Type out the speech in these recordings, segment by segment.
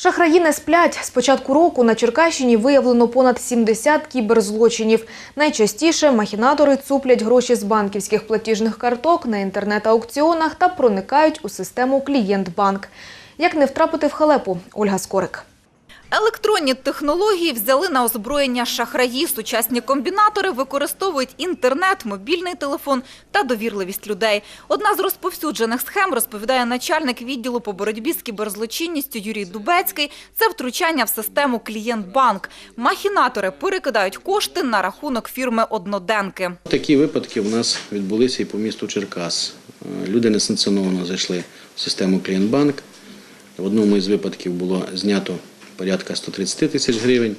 Шахраї не сплять. З початку року на Черкащині виявлено понад 70 кіберзлочинів. Найчастіше махінатори цуплять гроші з банківських платіжних карток на інтернет-аукціонах та проникають у систему «Клієнтбанк». Як не втрапити в халепу? Ольга Скорик. Електронні технології взяли на озброєння шахраї. Сучасні комбінатори використовують інтернет, мобільний телефон та довірливість людей. Одна з розповсюджених схем, розповідає начальник відділу по боротьбі з кіберзлочинністю Юрій Дубецький, це втручання в систему «Клієнтбанк». Махінатори перекидають кошти на рахунок фірми «Одноденки». Такі випадки у нас відбулися і по місту Черкас. Люди несанкціоновано зайшли в систему Клієнтбанк. В одному із випадків було знято порядка 130 тисяч гривень,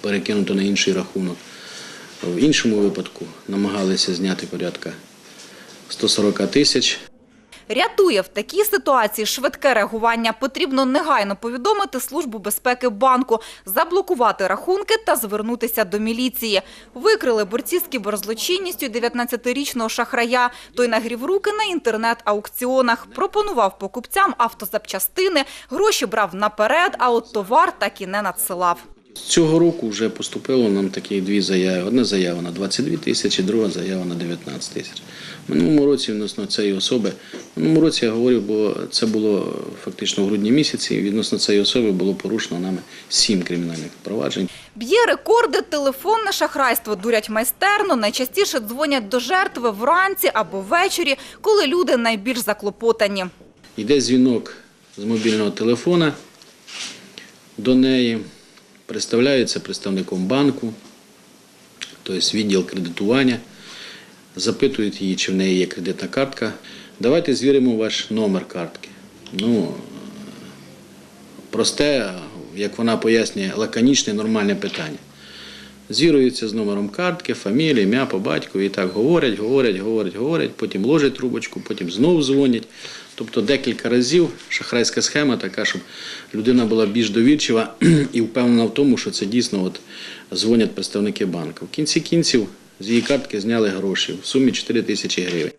перекинуто на інший рахунок. В іншому випадку намагалися зняти порядка 140 тисяч. Рятує в такій ситуації швидке реагування. Потрібно негайно повідомити Службу безпеки банку, заблокувати рахунки та звернутися до міліції. Викрили борці з кіберзлочинністю 19-річного шахрая. Той нагрів руки на інтернет-аукціонах, пропонував покупцям автозапчастини, гроші брав наперед, а от товар так і не надсилав. Цього року вже поступило нам такі дві заяви. Одна заява на 22 тисячі, друга заява на 19 тисяч. В минулому році відносно цієї особи, в минулому році я говорю, бо це було фактично в грудні місяці, відносно цієї особи було порушено нами сім кримінальних проваджень. Б'є рекорди, телефонне шахрайство дурять майстерно. Найчастіше дзвонять до жертви вранці або ввечері, коли люди найбільш заклопотані. Йде дзвінок з мобільного телефона до неї, представляється представником банку, тобто відділ кредитування, запитують її, чи в неї є кредитна картка. Давайте звіримо ваш номер картки. Ну, просте, як вона пояснює, лаконічне, нормальне питання. Звіруються з номером картки, фамілія, ім'я по батькові і так говорять, говорять, говорять, говорять, потім ложать трубочку, потім знову дзвонять. Тобто декілька разів шахрайська схема така, щоб людина була більш довірчива і впевнена в тому, що це дійсно от дзвонять представники банку. В кінці кінців з її картки зняли гроші в сумі 4 тисячі гривень.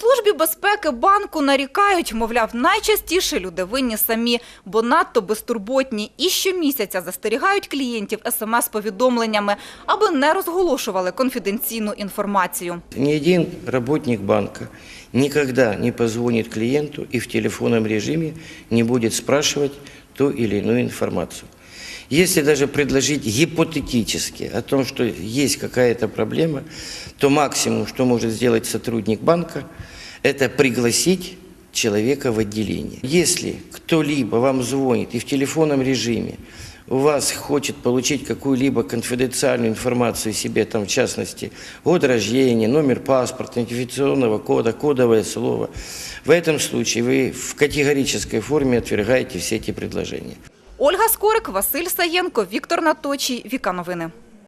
Службі безпеки банку нарікають, мовляв, найчастіше люди винні самі, бо надто безтурботні і щомісяця застерігають клієнтів смс-повідомленнями, аби не розголошували конфіденційну інформацію. Ни один работник банка никогда не позвонит клиенту и в телефонном режиме не будет спрашивать ту или иную информацию. Если даже предложить гипотетически о том, что есть какая-то проблема, то максимум, что может сделать сотрудник банка, это пригласить человека в отделение. Если кто-либо вам звонит и в телефонном режиме у вас хочет получить какую-либо конфиденциальную информацию о себе, там, в частности, год рождения, номер паспорта, идентификационного кода, кодовое слово, в этом случае вы в категорической форме отвергаете все эти предложения. Ольга Скорик, Василь Саєнко, Віктор Наточій, Віка Новини.